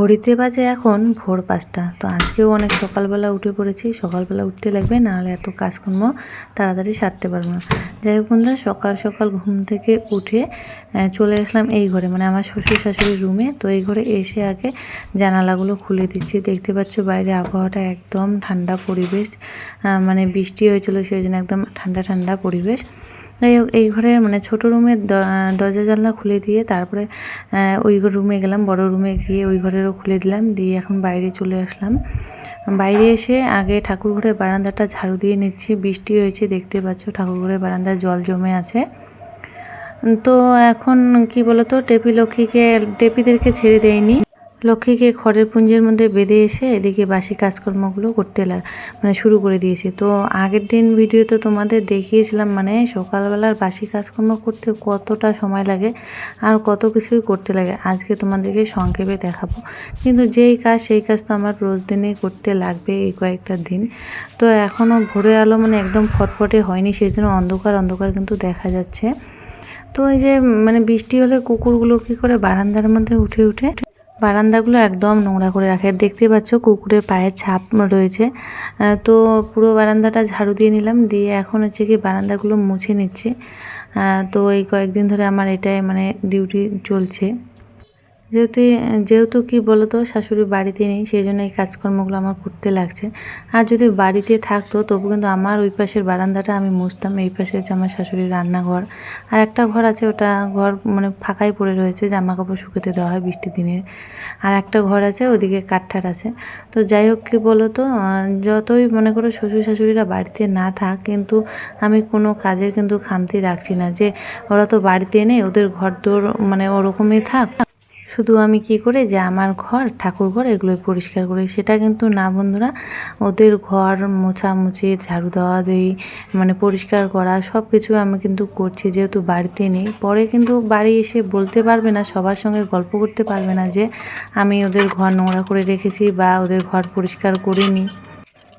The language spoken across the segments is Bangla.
ঘড়িতে বাজে এখন ভোর পাঁচটা। তো আজকেও অনেক সকালবেলা উঠে পড়েছি। সকালবেলা উঠতে লাগবে, নাহলে এত কাজকর্ম তাড়াতাড়ি সারতে পারব না। যাই হোক বন্ধুরা, সকাল সকাল ঘুম থেকে উঠে চলে আসলাম এই ঘরে। মানে আমার শ্বশুর শাশুড়ির রুমে। তো এই ঘরে এসে আগে জানালাগুলো খুলে দিচ্ছি। দেখতে পাচ্ছ বাইরে আবহাওয়াটা একদম ঠান্ডা পরিবেশ। মানে বৃষ্টি হয়েছিল, সেই জন্য একদম ঠান্ডা ঠান্ডা পরিবেশ। যাই হোক, এই ঘরে মানে ছোট রুমের দরজা জানলা খুলে দিয়ে তারপরে ওই রুমে গেলাম, বড় রুমে গিয়ে ওই ঘরেরও খুলে দিলাম, দিয়ে এখন বাইরে চলে আসলাম। বাইরে এসে আগে ঠাকুর ঘরের বারান্দাটা ঝাড়ু দিয়ে নিচ্ছি, বৃষ্টি হয়েছে, দেখতে পাচ্ছ ঠাকুর ঘরের বারান্দায় জল জমে আছে। তো এখন কি বলতো, টেপি লক্ষ্মীকে, টেপিদেরকে ছেড়ে দেয়নি। লক্ষ্মীকে খড়ের পুঞ্জের মধ্যে বেঁধে এসে এদিকে বাসি কাজকর্মগুলো করতে লাগ মানে শুরু করে দিয়েছি। তো আগের দিন ভিডিওতে তোমাদের দেখিয়েছিলাম মানে সকালবেলার বাসি কাজকর্ম করতে কতটা সময় লাগে আর কত কিছুই করতে লাগে। আজকে তোমাদেরকে সংক্ষেপে দেখাবো। কিন্তু যেই কাজ, সেই কাজ তো আমার রোজ দিনেই করতে লাগবে এই কয়েকটা দিন। তো এখনও ভোরে আলো মানে একদম ফটফটে হয়নি সেই জন্য অন্ধকার অন্ধকার কিন্তু দেখা যাচ্ছে। তো এই যে মানে বৃষ্টি হলে কুকুরগুলো কি করে বারান্দার মধ্যে উঠে উঠে বারান্দাগুলো একদম নোংরা করে রাখে। দেখতে পাচ্ছ কুকুরের পায়ের ছাপ রয়েছে। তো পুরো বারান্দাটা ঝাড়ু দিয়ে নিলাম। দিয়ে এখন হচ্ছে কি বারান্দাগুলো মুছে নিচ্ছে। তো এই কয়েকদিন ধরে আমার এটাই মানে ডিউটি চলছে। যেহেতু যেহেতু কি বলতো, শাশুড়ি বাড়িতে নেই, সেই জন্য এই কাজকর্মগুলো আমার করতে লাগছে। আর যদি বাড়িতে থাকতো, তবু কিন্তু আমার ওই পাশের বারান্দাটা আমি মুছতাম, এই পাশে হচ্ছে আমার শাশুড়ির রান্নাঘর। আর একটা ঘর আছে, ওটা ঘর মানে ফাঁকাই পড়ে রয়েছে জামা কাপড় শুকোতে দেওয়া হয় বৃষ্টির দিনে। আর একটা ঘর আছে, ওদিকে কাঠঠার আছে। তো যাই হোক, কি বলতো যতই মনে করো শ্বশুর শাশুড়িরা বাড়িতে না থাক, কিন্তু আমি কোনো কাজের কিন্তু খামতি রাখছি না যে ওরা তো বাড়িতে নেই, ওদের ঘর দোর মানে ওরকমই থাক। শুধু আমি কি করে যে আমার ঘর, ঠাকুর ঘর এগুলোই পরিষ্কার করি। সেটা কিন্তু না বন্ধুরা, ওদের ঘর মোছামুছি, ঝাড়ু দেওয়া দিই মানে পরিষ্কার করা সব কিছু আমি কিন্তু করছি যেহেতু বাড়িতে নেই। পরে কিন্তু বাড়ি এসে বলতে পারবে না, সবার সঙ্গে গল্প করতে পারবে না যে আমি ওদের ঘর নোংরা করে রেখেছি বা ওদের ঘর পরিষ্কার করিনি।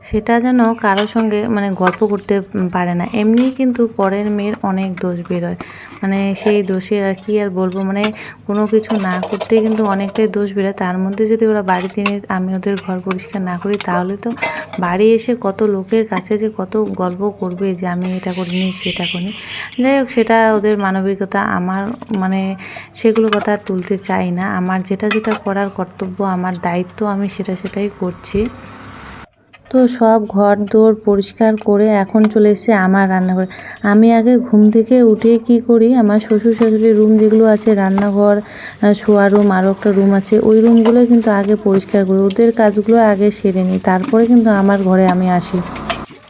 সেটা যেন কারোর সঙ্গে মানে গল্প করতে পারে না। এমনি কিন্তু পরের মেয়ের অনেক দোষ বেরোয়। মানে সেই দোষে আর কি আর বলব? মানে কোনো কিছু না করতে কিন্তু অনেকটাই দোষ বেরোয়। তার মধ্যে যদি ওরা বাড়িতে নিয়ে আমি ওদের ঘর পরিষ্কার না করি, তাহলে তো বাড়ি এসে কত লোকের কাছে যে কত গল্প করবে যে আমি এটা করিনি, সেটা করিনি। যাই হোক, সেটা ওদের মানবিকতা। আমার মানে সেগুলো কথা তুলতে চাই না। আমার যেটা যেটা করার কর্তব্য, আমার দায়িত্ব, আমি সেটা সেটাই করছি। তো সব ঘর দোর পরিষ্কার করে এখন চলে এসেছে আমার রান্নাঘরে। আমি আগে ঘুম থেকে উঠে কি করি? আমার শ্বশুর শাশুড়ির রুম যেগুলো আছে, রান্নাঘর শোয়া রুম আরও একটা রুম আছে, ওই রুমগুলো কিন্তু আগে পরিষ্কার করি। ওদের কাজগুলো আগে সেরে নিই। তারপরে কিন্তু আমার ঘরে আমি আসি।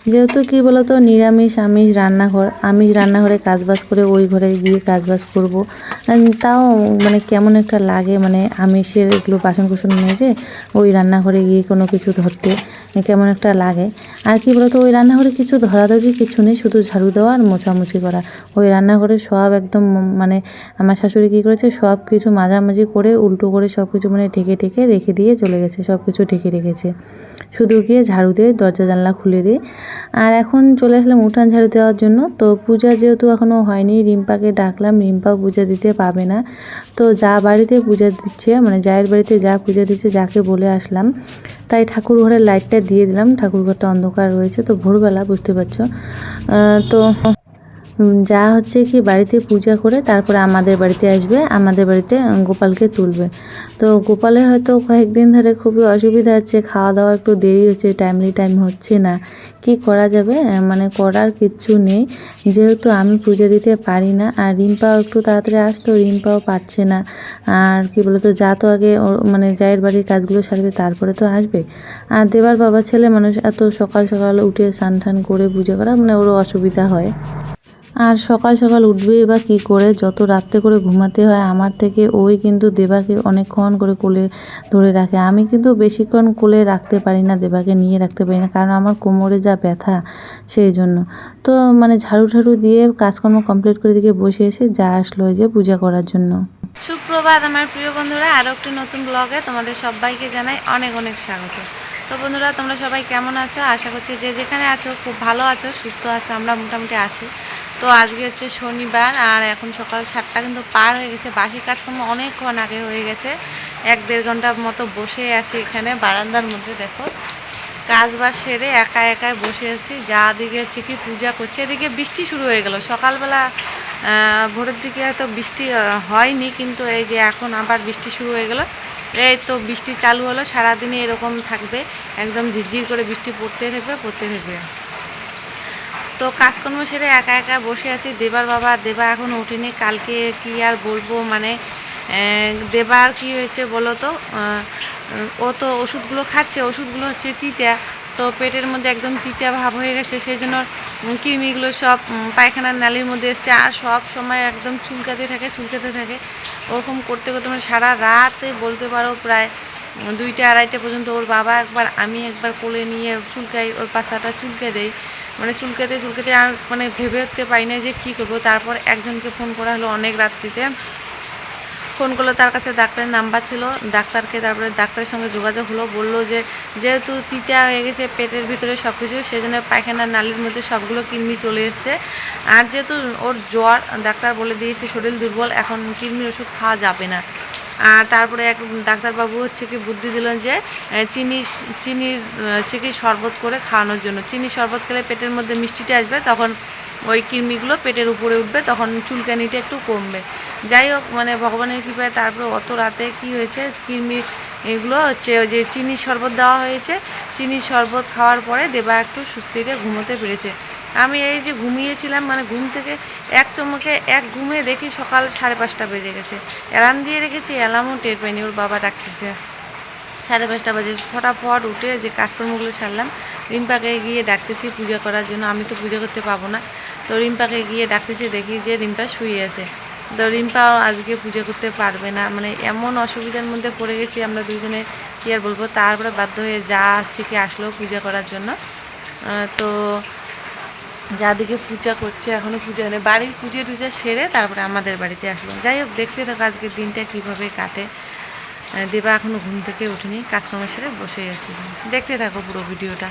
যেহেতু কি বলতো, নিরামিষ, আমিষ রান্নাঘর, আমিষ রান্নাঘরে কাজবাজ করে ওই ঘরে গিয়ে কাজবাজ করব। তাও মানে কেমন একটা লাগে মানে আমিষের এগুলো বাসন কুসন মেজে ওই রান্নাঘরে গিয়ে কোনো কিছু ধরতে, কেমন একটা লাগে। আর কি বলতো, ওই রান্নাঘরে কিছু ধরাধরি কিছু নেই, শুধু ঝাড়ু দেওয়া আর মোছামুছি করা। ওই রান্নাঘরে সব একদম মানে আমার শাশুড়ি কী করেছে, সব কিছু মাঝামাঝি করে, উল্টো করে সব কিছু মানে ঢেকে ঢেকে রেখে দিয়ে চলে গেছে, সব কিছু ঢেকে রেখেছে। শুধু গিয়ে ঝাড়ু দিয়ে দরজা জানলা খুলে দিয়ে আর এখন চলে আসলাম উঠান ঝাড়ু দেওয়ার জন্য। তো পূজা যেহেতু এখনও হয়নি, রিম্পাকে ডাকলাম রিম্পা পূজা দিতে পাবে না। তো যা বাড়িতে পূজা দিচ্ছে মানে যায়ের বাড়িতে যা পূজা দিচ্ছে যাকে বলে আসলাম। তাই ঠাকুর ঘরের লাইটটা দিয়ে দিলাম ঠাকুর ঘরটা অন্ধকার রয়েছে। তো ভোরবেলা, বুঝতে পারছ? তো যা হচ্ছে কি বাড়িতে পূজা করে তারপরে আমাদের বাড়িতে আসবে, আমাদের বাড়িতে গোপালকে তুলবে। তো গোপালের হয়তো কয়েকদিন ধরে খুবই অসুবিধা হচ্ছে খাওয়া দাওয়া একটু দেরি হচ্ছে টাইমলি টাইম হচ্ছে না। কি করা যাবে? মানে করার কিচ্ছু নেই। যেহেতু আমি পুজো দিতে পারি না, আর রিম্পাও একটু তাড়াতাড়ি আসতো, রিম্পাও পারছে না। আর কি বলতো, যা তো আগে মানে জায়ের বাড়ির কাজগুলো সারবে, তারপরে তো আসবে। আর দেবার বাবা ছেলে মানুষ এত সকাল সকাল উঠে স্নান টান করে পুজো করা মানে ওরও অসুবিধা হয়। আর সকাল সকাল উঠবে বা কি করে, যত রাত্রে করে ঘুমাতে হয়, আমার থেকে ওই কিন্তু দেবাকে অনেকক্ষণ করে কোলে ধরে রাখে। আমি কিন্তু বেশিক্ষণ কোলে রাখতে পারি না, দেবাকে নিয়ে রাখতে পারি না, কারণ আমার কোমরে যা ব্যথা, সেই জন্য। তো মানে ঝাড়ু ঝাড়ু দিয়ে কাজকর্ম কমপ্লিট করে দিকে বসে এসে যা আসলো যে পূজা করার জন্য। সুপ্রভাত আমার প্রিয় বন্ধুরা আরও একটি নতুন ব্লগে তোমাদের সবাইকে জানাই অনেক অনেক স্বাগত। তো বন্ধুরা, তোমরা সবাই কেমন আছো? আশা করছি যে যেখানে আছো, খুব ভালো আছো, সুস্থ আছো, আমরা মোটামুটি আছি। তো আজকে হচ্ছে শনিবার, আর এখন সকাল সাতটা কিন্তু পার হয়ে গেছে। বাসি কাজকর্ম অনেকক্ষণ আগে হয়ে গেছে। এক দেড় ঘণ্টা মতো বসে আছি এখানে, বারান্দার মধ্যে, দেখো। কাজ বাজ সেরে একা একাই বসে আছি। যা দিকে হচ্ছে কি পূজা করছে, এদিকে বৃষ্টি শুরু হয়ে গেল। সকালবেলা ভোরের দিকে হয়তো বৃষ্টি হয়নি, কিন্তু এই যে এখন আবার বৃষ্টি শুরু হয়ে গেল। এই তো বৃষ্টি চালু হলো, সারাদিনে এরকম থাকবে। একদম ঝিরঝির করে বৃষ্টি পড়তে থাকবে পড়তে থাকবে। তো কাজকর্ম সেরে একা একা বসে আছি। দেবার বাবা, দেবা এখন ওঠেনি কালকে কি আর বলব? মানে দেবার কি হয়েছে বলো তো? ও তো ওষুধগুলো খাচ্ছে, ওষুধগুলো হচ্ছে তিতা। তো পেটের মধ্যে একদম তিতা ভাব হয়ে গেছে। সেই জন্য কৃমিগুলো সব পায়খানার নালির মধ্যে এসছে। আর সব সময় একদম চুলকাতে থাকে চুলকাতে থাকে। ওরকম করতে করতে মানে সারা রাতে বলতে পারো প্রায় দুইটা, আড়াইটা পর্যন্ত ওর বাবা একবার, আমি একবার কোলে নিয়ে চুলকাই, ওর পাছাটা চুলকে দেই। মানে চুলকেতে চুলকেতে আর মানে ভেবে উঠতে পারি না যে কী করব। তারপর একজনকে ফোন করা হলো অনেক রাত্রিতে। ফোন করল, তার কাছে ডাক্তারের নাম্বার ছিল। ডাক্তারকে তারপরে ডাক্তারের সঙ্গে যোগাযোগ হলো, বলল যে যেহেতু তিতা হয়ে গেছে, পেটের ভিতরে সব কিছু সেই জন্য পায়খানার নালির মধ্যে সবগুলো কিডনি চলে এসছে। আর যেহেতু ওর জ্বর, ডাক্তার বলে দিয়েছে শরীর দুর্বল, এখন কৃমির ওষুধ খাওয়া যাবে না। আর তারপরে এক ডাক্তারবাবু হচ্ছে কি বুদ্ধি দিলেন যে চিনি চিনির হচ্ছে কি শরবত করে খাওয়ানোর জন্য। চিনি শরবত খেলে পেটের মধ্যে মিষ্টিটা আসবে, তখন ওই কৃমিগুলো পেটের উপরে উঠবে, তখন চুলকানিটা একটু কমবে। যাই হোক মানে ভগবানের কৃপায় তারপরে অত রাতে কি হয়েছে, কৃমি এগুলো হচ্ছে ওই যে চিনি শরবত দেওয়া হয়েছে। চিনি শরবত খাওয়ার পরে দেবা একটু সুস্থিরে ঘুমোতে পেরেছে। আমি এই যে ঘুমিয়েছিলাম মানে ঘুম থেকে এক চমকে এক ঘুমে দেখি সকাল সাড়ে পাঁচটা বেজে গেছে। অ্যালার্ম দিয়ে রেখেছি, অ্যালার্মও টের পাইনি, ওর বাবা ডাকতেছে। সাড়ে পাঁচটা বাজে, ফটাফট উঠে যে কাজকর্মগুলো সারলাম, রিম্পাকে গিয়ে ডাকতেছি পূজা করার জন্য, আমি তো পূজা করতে পাবো না। তো রিম্পাকে গিয়ে ডাকতেছি, দেখি যে রিম্পা শুয়ে আছে। তো রিম্পাও আজকে পূজা করতে পারবে না মানে এমন অসুবিধার মধ্যে পড়ে গেছি আমরা দুজনে, কী আর বলব? তারপরে বাধ্য হয়ে যা হচ্ছে কি আসলো পূজা করার জন্য। তো যাদিকে পূজা করছে এখনও পূজা হয়নি। বাড়ির পুজো টুজা সেরে তারপরে আমাদের বাড়িতে আসলো। যাই হোক, দেখতে থাকো আজকের দিনটা কীভাবে কাটে। দেবা এখনও ঘুম থেকে ওঠেনি কাজকর্মের সেরে বসেই আছি। দেখতে থাকো পুরো ভিডিওটা।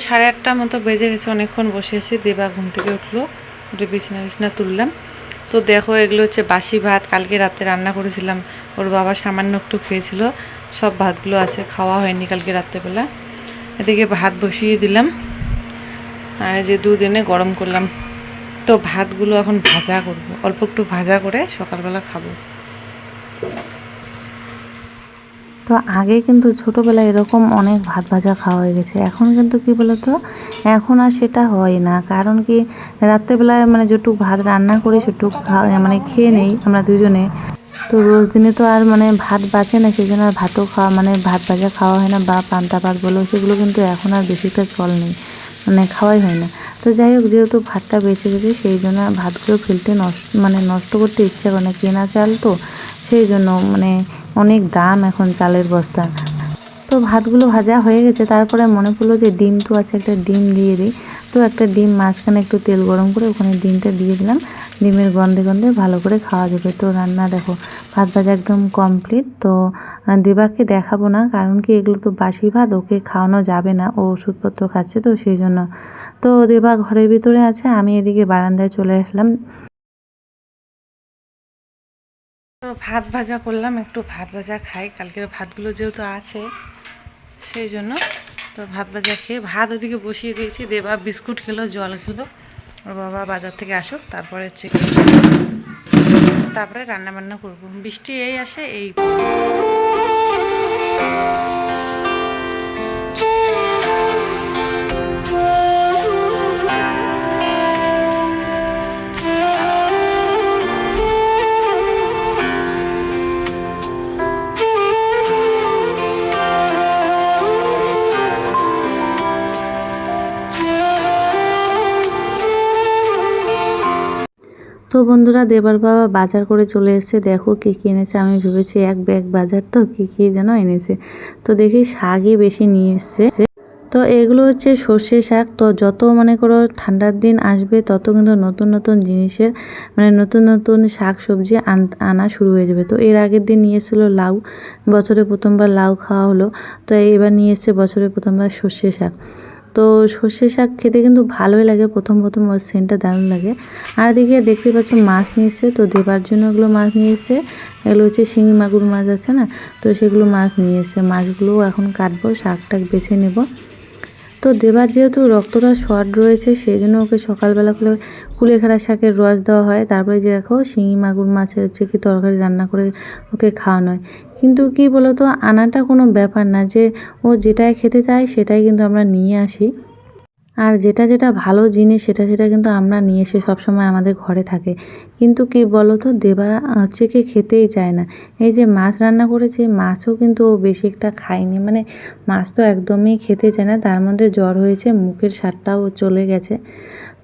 সাড়ে আটটার মতো বেজে গেছে, অনেকক্ষণ বসে আছি। দেবা ঘুম থেকে উঠল, উঠে বিছানা বিছনা তুললাম। তো দেখো, এগুলো হচ্ছে বাসি ভাত। কালকে রাতে রান্না করেছিলাম। ওর বাবা সামান্য একটু খেয়েছিল। সব ভাতগুলো আছে, খাওয়া হয়নি কালকে রাত্রেবেলা। এদিকে ভাত বসিয়ে দিলাম। আর যে দুধ এনে গরম করলাম। তো ভাতগুলো এখন ভাজা করব। অল্প একটু ভাজা করে সকালবেলা খাব। তো আগে কিন্তু ছোটোবেলায় এরকম অনেক ভাত ভাজা খাওয়া হয়ে গেছে। এখন কিন্তু কি বলতো? এখন আর সেটা হয় না। কারণ কি, রাত্রেবেলায় মানে যেটুক ভাত রান্না করি সেটুক খাওয়া মানে খেয়ে নেই আমরা দুজনে। তো রোজ দিনে তো আর মানে ভাত বাঁচে না সেই জন্য আর ভাতও খাওয়া মানে ভাত ভাজা খাওয়া হয় না বা পান্তা ভাত বলো, সেগুলো কিন্তু এখন আর বেশিটা চল নেই। মানে খাওয়াই হয় না। তো যাই হোক, যেহেতু ভাতটা বেঁচে গেছে, সেই জন্য ভাতগুলো ফেলতে নষ্ট মানে নষ্ট করতে ইচ্ছা করে না। কেনা চাল তো, সেই জন্য মানে অনেক দাম এখন চালের বস্তা। তো ভাতগুলো ভাজা হয়ে গেছে, তারপরে মনে পড়ল যে ডিম তো আছে, একটা ডিম দিয়ে দিই। তো একটা ডিম মাঝখানে একটু তেল গরম করে ওখানে ডিমটা দিয়ে দিলাম। ডিমের গন্ধে গন্ধে ভালো করে খাওয়া যাবে। তো রান্না দেখো, ভাত ভাজা একদম কমপ্লিট তো দেবাকে দেখাবো না, কারণ কি এগুলো তো বাসি ভাত, ওকে খাওয়ানো যাবে না, ও ওষুধপত্র খাচ্ছে তো সেই জন্য। তো দেবা ঘরের ভিতরে আছে, আমি এদিকে বারান্দায় চলে আসলাম। তো ভাত ভাজা করলাম, একটু ভাত ভাজা খাই। কালকের ভাতগুলো যেহেতু আছে, সেই জন্য তো ভাত ভাজা খেয়ে ভাত ওদিকে বসিয়ে দিয়েছি। দেবা বিস্কুট খেলো, জল খেলো, ওর বাবা বাজার থেকে আসুক, তারপরে হচ্ছে তারপরে রান্না বান্না করব। বৃষ্টি এই আসে, এই বন্ধুরা, দেবার বাবা বাজার করে চলে এসেছে। দেখো কী কী এনেছে, আমি ভেবেছি এক ব্যাগ বাজার তো, কী কী যেন এনেছে। তো দেখি শাকই বেশি নিয়ে এসছে। তো এগুলো হচ্ছে সর্ষে শাক। তো যত মনে করো ঠান্ডার দিন আসবে, তত কিন্তু নতুন নতুন জিনিসের মানে নতুন নতুন শাক সবজি আন- আনা শুরু হয়ে যাবে। তো এর আগের দিন নিয়ে এসেছিল লাউ। বছরে প্রথমবার লাউ খাওয়া হলো। তো এবার নিয়ে এসছে বছরে প্রথমবার সর্ষে শাক। তো সর্ষে শাক খেতে কিন্তু ভালোই লাগে, প্রথম প্রথম ওর সেন্টটা দারুণ লাগে। আর এদিকে দেখতে পাচ্ছ মাছ নিয়েছে তো দেবার জন্য ওগুলো মাছ নিয়েছে এগুলো হচ্ছে শিঙি মাগুর মাছ আছে না, তো সেগুলো মাছ নিয়েছে মাছগুলো এখন কাটবো শাক টাক বেছে নেব। তো দেবার যেহেতু রক্তটা শর্ট রয়েছে, সেই জন্য ওকে সকালবেলা করে কুলেখাড়া শাকের রস দেওয়া হয়। তারপরে যে দেখো, শিঙি, মাগুর, মাছের হচ্ছে কি তরকারি রান্না করে ওকে খাওয়ানো হয়। কিন্তু কি বলতো, আনাটা কোনো ব্যাপার না, যে ও যেটাই খেতে চায় সেটাই কিন্তু আমরা নিয়ে আসি। আর যেটা যেটা ভালো জিনিস, সেটা সেটা কিন্তু আমরা নিয়ে এসে সবসময় আমাদের ঘরে থাকে। কিন্তু কি বলো তো দেবা হচ্ছে কি খেতেই চায় না। এই যে মাছ রান্না করেছে, মাছও কিন্তু ও বেশি একটা খায়নি। মানে মাছ তো একদমই খেতে চায় না, তার মধ্যে জ্বর হয়েছে, মুখের স্বাদটাও চলে গেছে।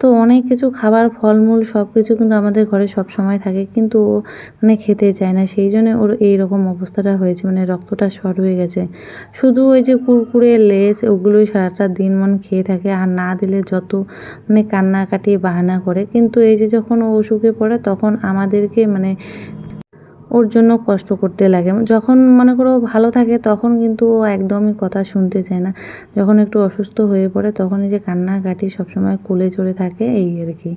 তো অনেক কিছু খাবার, ফলমূল সব কিছু কিন্তু আমাদের ঘরে সব সময় থাকে, কিন্তু ও মানে খেতে চায় না। সেই জন্য ওর এই রকম অবস্থাটা হয়েছে মানে রক্তটা শর্ট হয়ে গেছে। শুধু ওই যে কুরকুরে, লেস, ওগুলোই সারাটা দিন মন খেয়ে থাকে, আর না দিলে যত মানে কান্নাকাটি, বাহানা করে। কিন্তু এই যে যখন ও অসুখে পড়ে তখন আমাদেরকে মানে ওর জন্য কষ্ট করতে লাগে। যখন মনে করো ভালো থাকে, তখন কিন্তু ও একদমই কথা শুনতে চায় না। যখন একটু অসুস্থ হয়ে পড়ে, তখন এই যে কান্নাকাটি সবসময় কোলে চড়ে থাকে, এই আর কি।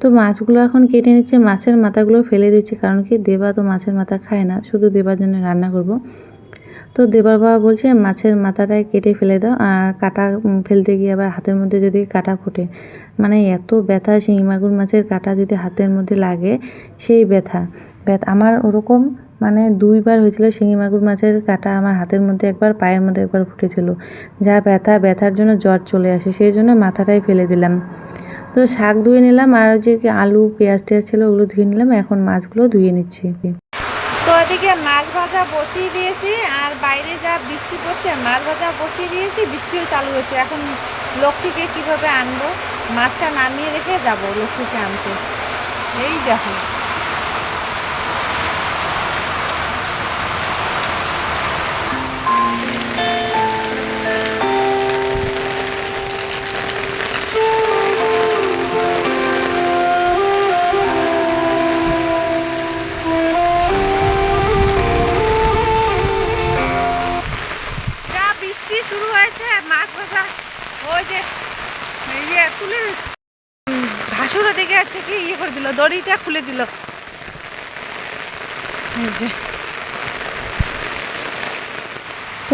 তো মাছগুলো এখন কেটে নিচ্ছে, মাছের মাথাগুলো ফেলে দিচ্ছি, কারণ কি দেবা তো মাছের মাথা খায় না, শুধু দেবার জন্য রান্না করব। তো দেবার বাবা বলছে, মাছের মাথাটায় কেটে ফেলে দাও আর কাটা ফেলতে গিয়ে আবার হাতের মধ্যে যদি কাটা ফোটে। মানে এত ব্যথা শিঙি মাগুর মাছের কাটা যদি হাতের মধ্যে লাগে, সেই ব্যথা। ব্যথা, আমার ওরকম মানে দুইবার হয়েছিল শিঙি মাগুর মাছের কাটা আমার হাতের মধ্যে একবার, পায়ের মধ্যে একবার ফুটেছিল। যা ব্যথা, ব্যথার জন্য জ্বর চলে আসে, সেই জন্য মাথাটাই ফেলে দিলাম। তো শাক ধুয়ে নিলাম আর যে আলু পেঁয়াজ টেয়াজ ছিল ওগুলো ধুয়ে নিলাম, এখন মাছগুলো ধুয়ে নিচ্ছি তো এদিকে মাছ ভাজা বসিয়ে দিয়েছি, আর বাইরে যা বৃষ্টি পড়ছে, মাছ ভাজা বসিয়ে দিয়েছি, বৃষ্টিও চালু হয়েছে। এখন লক্ষ্মীকে কীভাবে আনব? মাছটা নামিয়ে রেখে যাব লক্ষ্মীকে আনতে। এই দেখো।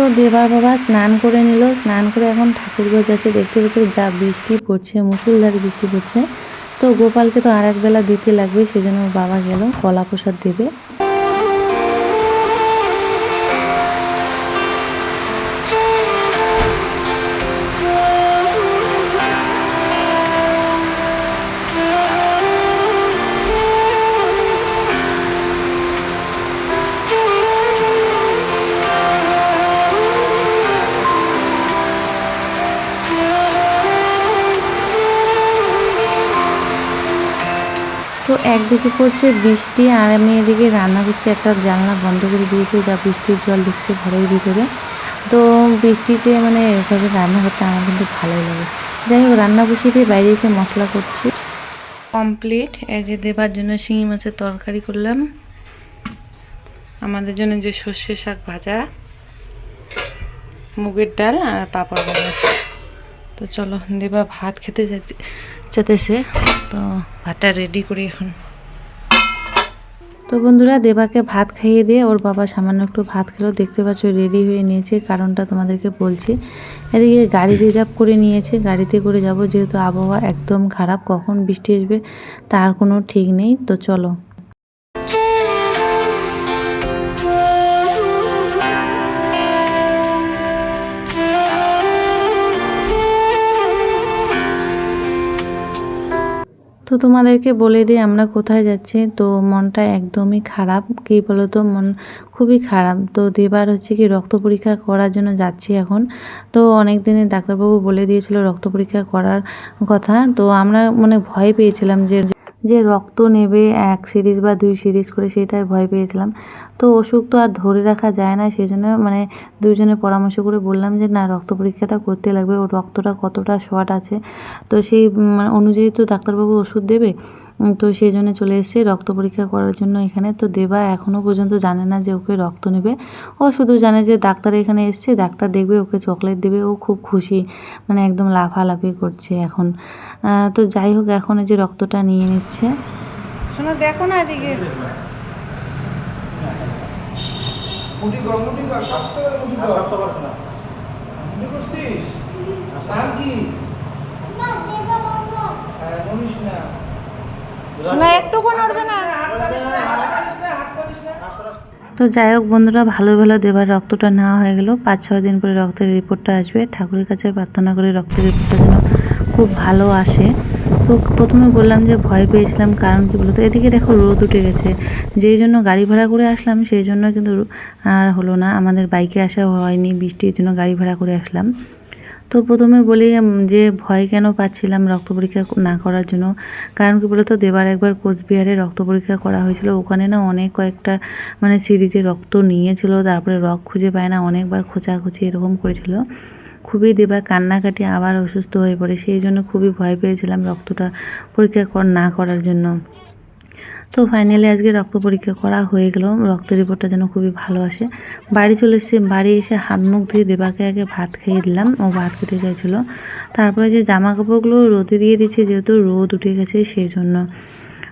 তো দেবার বাবা স্নান করে নিল। স্নান করে এখন ঠাকুরঘর যাচ্ছে। দেখতে পাচ্ছি যা বৃষ্টি পড়ছে মুসুলধারে বৃষ্টি পড়ছে। তো গোপালকে তো আর একবেলা দিতে লাগবে, সেজন্য জন্য বাবা গেল কলা প্রসাদ দেবে। একদিকে পড়ছে বৃষ্টি আর আমি এদিকে রান্না করছি, একটা জানলা বন্ধ করে দিয়েছি, যা বৃষ্টির জল ঢুকছে ঘরের ভিতরে। তো বৃষ্টিতে মানে এভাবে রান্না করতে আমার কিন্তু ভালোই লাগে। যাই হোক, রান্না বসিয়ে দিয়ে বাইরে এসে মশলা করছি। কমপ্লিট। এই যে দেবার জন্য শিঙি মাছের তরকারি করলাম। আমাদের জন্য যে সর্ষে শাক ভাজা, মুগের ডাল আর পাপড় ভাজা। তো চলো, দেবা ভাত খেতে যাচ্ছে। যেতেছে তো ভাতটা রেডি করি এখন। তো বন্ধুরা দেবাকে ভাত খাইয়ে দিয়ে ওর বাবা সামান্য একটু ভাত খেলেও দেখতে পাচ্ছ রেডি হয়ে নিয়েছে কারণটা তোমাদেরকে বলছি। এদিকে গাড়ি রিজার্ভ করে নিয়েছে গাড়িতে করে যাব যেহেতু আবহাওয়া একদম খারাপ কখন বৃষ্টি আসবে তার কোনো ঠিক নেই। তো চলো। তো তোমাদেরকে বলে দিই, আমরা কোথায় যাচ্ছি? তো মনটা একদমই খারাপ। কি বলো তো মন খুবই খারাপ। তো দেবার হচ্ছে কি, রক্ত পরীক্ষা করার জন্য যাচ্ছি এখন। তো অনেক দিনে ডাক্তারবাবু বলে দিয়েছিল রক্ত পরীক্ষা করার কথা। তো আমরা মানে ভয় পেয়েছিলাম যে যে রক্ত নেবে এক সিরিজ বা দুই সিরিজ করে সেটাই ভয় পেয়েছিলাম। তো অসুখ তো আর ধরে রাখা যায় না সেই জন্য মানে দুইজনে পরামর্শ করে বললাম যে না রক্ত পরীক্ষাটা করতে লাগবে। ও রক্তটা কতটা শর্ট আছে? তো সেই উম, অনুযায়ী তো ডাক্তারবাবু ওষুধ দেবে। তো সেই জন্য চলে এসেছি। রক্ত পরীক্ষা করার জন্য এখানে। তো দেবা এখনও পর্যন্ত জানে না যে ওকে রক্ত নেবে। ও শুধু জানে যে ডাক্তার এখানে এসছে ডাক্তার দেখবে ওকে চকলেট দেবে। ও খুব খুশি মানে একদম লাফালাফি করছে এখন। তো যাই হোক এখন যে রক্তটা নিয়ে নিচ্ছে। শোনো দেখো না এদিকে। মুটি কর মুটি কর শক্ত মুটি কর। শক্ত করছ না? মুটি করছিস? নাম কি? হ্যাঁ, না। টানিস না হাত টানিস না না। তো যাই হোক বন্ধুরা, ভালো ভালো দেবার রক্তটা নেওয়া হয়ে গেল। পাঁচ ছয় দিন পরে রক্তের রিপোর্টটা আসবে। ঠাকুরের কাছে প্রার্থনা করে রক্তের রিপোর্টটা যেন খুব ভালো আসে। তো প্রথমে বললাম যে ভয় পেয়েছিলাম, কারণ কি বলতো, এদিকে দেখো রোদ উঠে গেছে। যেই জন্য গাড়ি ভাড়া করে আসলাম, সেই জন্য কিন্তু আর হলো না, আমাদের বাইকে আসা হয়নি, বৃষ্টির জন্য গাড়ি ভাড়া করে আসলাম। তো প্রথমে বলি যে ভয় কেন পাচ্ছিলাম রক্ত পরীক্ষা না করার জন্য। কারণ কি বলতো, দেবার একবার কোচবিহারে রক্ত পরীক্ষা করা হয়েছিল। ওখানে না অনেক কয়েকটা মানে সিরিজে রক্ত নিয়েছিল। তারপরে রক্ত খুঁজে পায় না, অনেকবার খোঁচাখুচি এরকম করেছিল। খুবই দেবা কান্নাকাটি আবার অসুস্থ হয়ে পড়ে। সেই জন্য খুবই ভয় পেয়েছিলাম রক্তটা পরীক্ষা না করার জন্য। তো ফাইনালি আজকে রক্ত পরীক্ষা করা হয়ে গেল। রক্ত রিপোর্টটা যেন খুবই ভালো আসে। বাড়ি চলে এসেছি, বাড়ি এসে হাত মুখ ধুয়ে দেবাকে আগে ভাত খাইয়ে দিলাম। ও ভাত খেতে চাইছিল। তারপরে যে জামা কাপড়গুলো রোদে দিয়ে দিচ্ছি যেহেতু রোদ উঠে গেছে সেই জন্য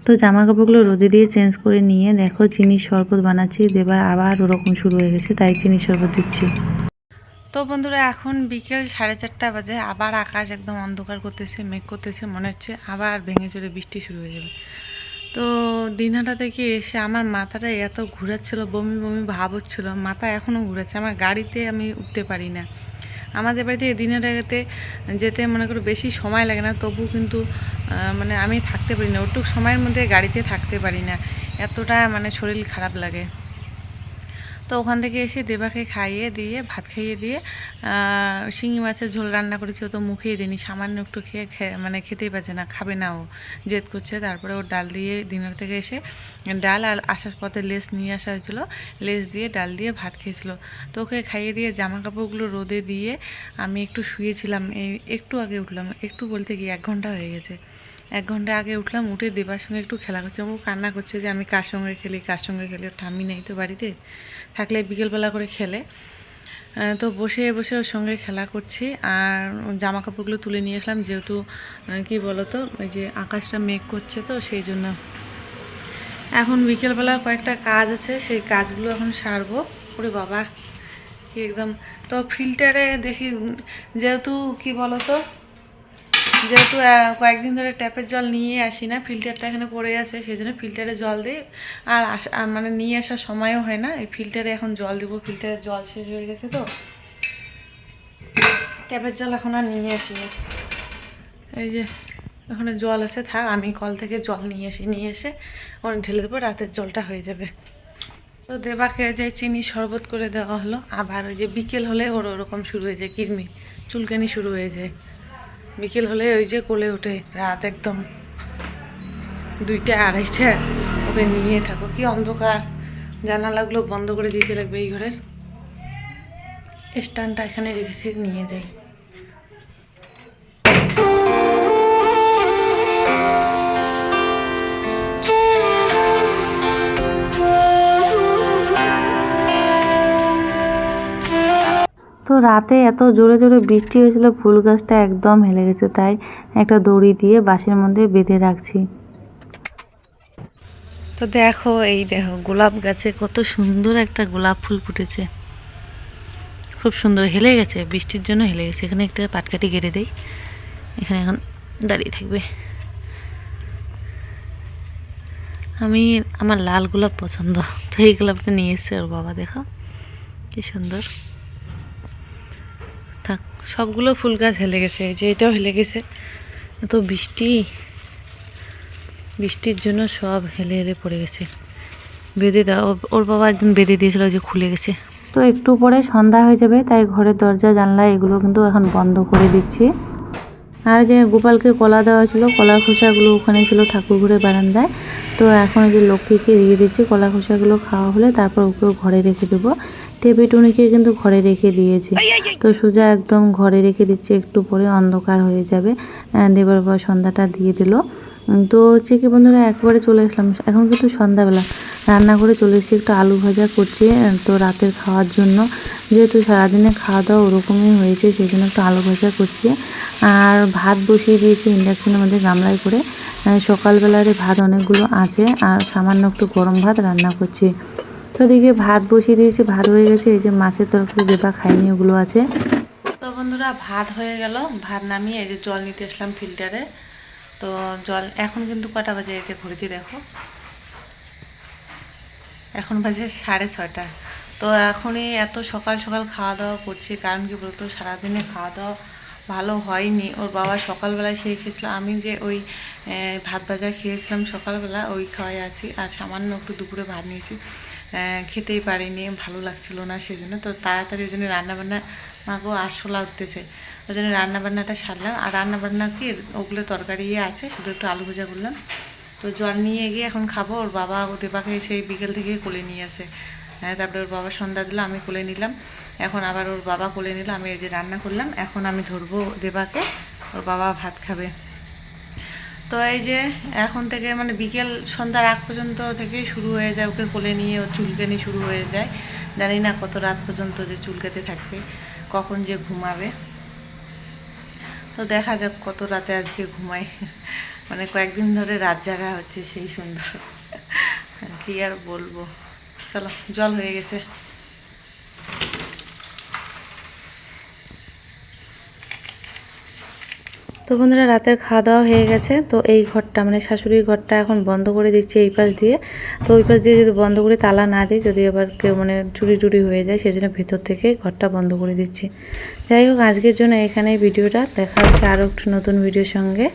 তো জামা কাপড়গুলো রোদে দিয়ে চেঞ্জ করে নিয়ে দেখো চিনির শরবত বানাচ্ছি, দেবার আবার ওরকম শুরু হয়ে গেছে, তাই চিনির শরবত দিচ্ছি। তো বন্ধুরা, এখন বিকেল সাড়ে চারটা বাজে, আবার আকাশ একদম অন্ধকার করতেছে, মেঘ করতেছে, মনে হচ্ছে আবার ভেঙে চলে বৃষ্টি শুরু হয়ে যাবে। তো দিনহাটা থেকে এসে আমার মাথাটা এত ঘুরাচ্ছিল, বমি বমি ভাব হচ্ছিল, মাথা এখনও ঘুরাচ্ছে, আমার গাড়িতে আমি উঠতে পারি না। আমাদের বাড়িতে দিনহাটাতে যেতে মনে করো বেশি সময় লাগে না, তবু কিন্তু মানে আমি থাকতে পারি না, ওটুক সময়ের মধ্যে গাড়িতে থাকতে পারি না, এতটা মানে শরীর খারাপ লাগে। তো ওখান থেকে এসে দেবাকে খাইয়ে দিয়ে, ভাত খাইয়ে দিয়ে শিঙি মাছের ঝোল রান্না করেছি। ও তো মুখেই দিইনি সামান্য একটু খেয়ে মানে খেতেই পারছে না, খাবে না ও, জেদ করছে। তারপরে ও ডাল দিয়ে ডিনার থেকে এসে ডাল আর আসার পথে লেস নিয়ে আসা হয়েছিলো। লেস দিয়ে ডাল দিয়ে ভাত খেয়েছিল। তো ওকে খাইয়ে দিয়ে জামা কাপড়গুলো রোদে দিয়ে আমি একটু শুয়েছিলাম। এই একটু আগে উঠলাম। একটু বলতে কি এক ঘণ্টা হয়ে গেছে। এক ঘণ্টা আগে উঠলাম, উঠে দেবার সঙ্গে একটু খেলা করছে। ও কান্না করছে যে আমি কার সঙ্গে খেলি, কার সঙ্গে খেলি? ঠাম্মি নেই তো বাড়িতে। থাকলে বিকেলবেলা করে খেলে। তো বসে বসে ওর সঙ্গে খেলা করছি আর জামা কাপড়গুলো তুলে নিয়ে আসলাম যেহেতু কি বলতো ওই যে আকাশটা মেঘ করছে তো সেই জন্য। এখন বিকেলবেলা কয়েকটা কাজ আছে, সেই কাজগুলো এখন সারবো। ওরে বাবা, কি একদম, তো ফিল্টারে দেখি যেহেতু কি বলতো যেহেতু কয়েকদিন ধরে ট্যাপের জল নিয়ে আসি না ফিল্টারটা এখানে পড়ে আছে সেই জন্য ফিল্টারে জল দিই। আর আসা মানে নিয়ে আসার সময়ও হয় না, এই ফিল্টারে এখন জল দেবো ফিল্টারের জল শেষ হয়ে গেছে তো। ট্যাপের জল এখন আর নিয়ে আসি না এই যে, ওখানে জল আছে, থাক, আমি কল থেকে জল নিয়ে আসি, নিয়ে এসে ওখানে ঢেলে দেবো, রাতের জলটা হয়ে যাবে। তো দেবাকে যে চিনি শরবত করে দেওয়া হলো। আবার ওই যে বিকেল হলে ওর ওরকম শুরু হয়ে যায় কিরমি চুলকানি শুরু হয়ে যায়। বিকেল হলে ওই যে কোলে ওঠে, রাত একদম দুইটা আড়াইটা, ওকে নিয়ে থাকো। কি অন্ধকার, জানালাগুলো বন্ধ করে দিতে লাগবে এই ঘরের। স্ট্যান্ডটা এখানে রেখেছি নিয়ে যাই। তো রাতে এত জোরে জোরে বৃষ্টি হয়েছিল, ফুল গাছটা একদম হেলে গেছে। তাই একটা দড়ি দিয়ে বাঁশের মধ্যে বেঁধে রাখছি। তো দেখো, এই দেখো, গোলাপ গাছে কত সুন্দর একটা গোলাপ ফুল ফুটেছে। খুব সুন্দর, হেলে গেছে, বৃষ্টির জন্য হেলে গেছে। এখানে একটা পাটকাঠি কেটে দেই। এখানে এখন দাঁড়িয়ে থাকবে। আমি, আমার লাল গোলাপ পছন্দ। তো এই গোলাপটা নিয়ে এসছে ওর বাবা, দেখো। কি সুন্দর। থাক সবগুলো ফুল গাছ হেলে গেছে যে এটাও হেলে গেছে। এত বৃষ্টি। বৃষ্টির জন্য সব হেলে হেলে পড়ে গেছে। বেঁধে দেওয়া, ওর বাবা একদিন বেঁধে দিয়েছিল যে খুলে গেছে। তো একটু পরে সন্ধ্যা হয়ে যাবে, তাই ঘরের দরজা, জানলা, এগুলো কিন্তু এখন বন্ধ করে দিচ্ছি। আর যে গোপালকে কলা দেওয়া ছিল কলার খোসাগুলো ওখানে ছিল ঠাকুর ঘরে বারান্দায়। তো এখন যে লক্ষ্মীকে দিয়ে দিচ্ছি, কলা খোসাগুলো খাওয়া হলে তারপর ওকেও ঘরে রেখে দেবো। টেপি টুনিকে কিন্তু ঘরে রেখে দিয়েছি। তো সোজা একদম ঘরে রেখে দিচ্ছি একটু পরে অন্ধকার হয়ে যাবে। দেবার পর সন্ধ্যাটা দিয়ে দিল। তো হচ্ছে কি বন্ধুরা একবারে চলে আসলাম। এখন কিন্তু সন্ধ্যাবেলা। রান্না করে চলে এসেছি একটু আলু ভাজা করছি তো রাতের খাওয়ার জন্য। যেহেতু সারাদিনে খাওয়া দাওয়া ওরকমই হয়েছে সেই জন্য একটু আলু ভাজা করছি। আর ভাত বসিয়ে দিয়েছি ইন্ডাকশনের মধ্যে গামলায় করে। সকালবেলার ভাত অনেকগুলো আছে আর সামান্য একটু গরম ভাত রান্না করছি। তো এদিকে ভাত বসিয়ে দিয়েছি, ভাত হয়ে গেছে, এই যে মাছের তরকারি, দেবা খাইনি ওগুলো আছে। তো বন্ধুরা, ভাত হয়ে গেল। ভাত নামিয়ে এই যে জল নিতে আসলাম ফিল্টারে। তো জল এখন কিন্তু কটা বাজে? এতে ঘড়িতে দেখো। এখন বাজে সাড়ে ছয়টা। তো এখনই এত সকাল সকাল খাওয়া দাওয়া করছি, কারণ কি বলতো, সারাদিনে খাওয়া দাওয়া ভালো হয়নি। ওর বাবা সকালবেলায় সেই খেয়েছিল, আমি যে ওই ভাত ভাজা খেয়েছিলাম সকালবেলা, ওই খাওয়াই আছি। আর সামান্য একটু দুপুরে ভাত নিয়েছি। খেতেই পারিনি, ভালো লাগছিল না সেই জন্য তো তাড়াতাড়ি ওই জন্য রান্নাবান্না মাকেও আরশোলা উঠতেছে। ওই জন্য রান্নাবান্নাটা সারলাম। আর রান্নাবান্না কি, ওগুলো তরকারি ইয়ে আছে, শুধু একটু আলু ভাজা করলাম তো জল নিয়ে গিয়ে এখন খাব। ওর বাবা ও দেবাকে সেই বিকেল থেকে কোলে নিয়ে আসে। হ্যাঁ তারপরে ওর বাবা সন্ধ্যা দিল, আমি কোলে নিলাম। এখন আবার ওর বাবা কোলে নিল, আমি এই যে রান্না করলাম। এখন আমি ধরবো দেবাকে, ওর বাবা ভাত খাবে। তো এই যে এখন থেকে মানে বিকেল সন্ধ্যার আগ পর্যন্ত থেকেই শুরু হয়ে যায়, ওকে কোলে নিয়ে ও চুলকানি শুরু হয়ে যায়। জানি না কত রাত পর্যন্ত যে চুলকাতে থাকবে, কখন যে ঘুমাবে। তো দেখা যাক কত রাতে আজকে ঘুমাই মানে কয়েকদিন ধরে রাত জাগা হচ্ছে সেই সুন্দর। কি আর বলব। চলো, জল হয়ে গেছে। তো বন্ধুরা, রাতের খাওয়া দাওয়া হয়ে গেছে। তো এই ঘরটা মানে শাশুড়ির ঘরটা এখন বন্ধ করে দিচ্ছি এই পাশ দিয়ে। তো ওই পাশ দিয়ে যদি বন্ধ করে তালা না দিই, যদি আবার কেউ মানে চুরি টুরি হয়ে যায় সেই জন্য ভেতর থেকে ঘরটা বন্ধ করে দিচ্ছি। যাই হোক, আজকের জন্য এখানে ভিডিওটা। দেখা হচ্ছে আরও একটু নতুন ভিডিওর সঙ্গে।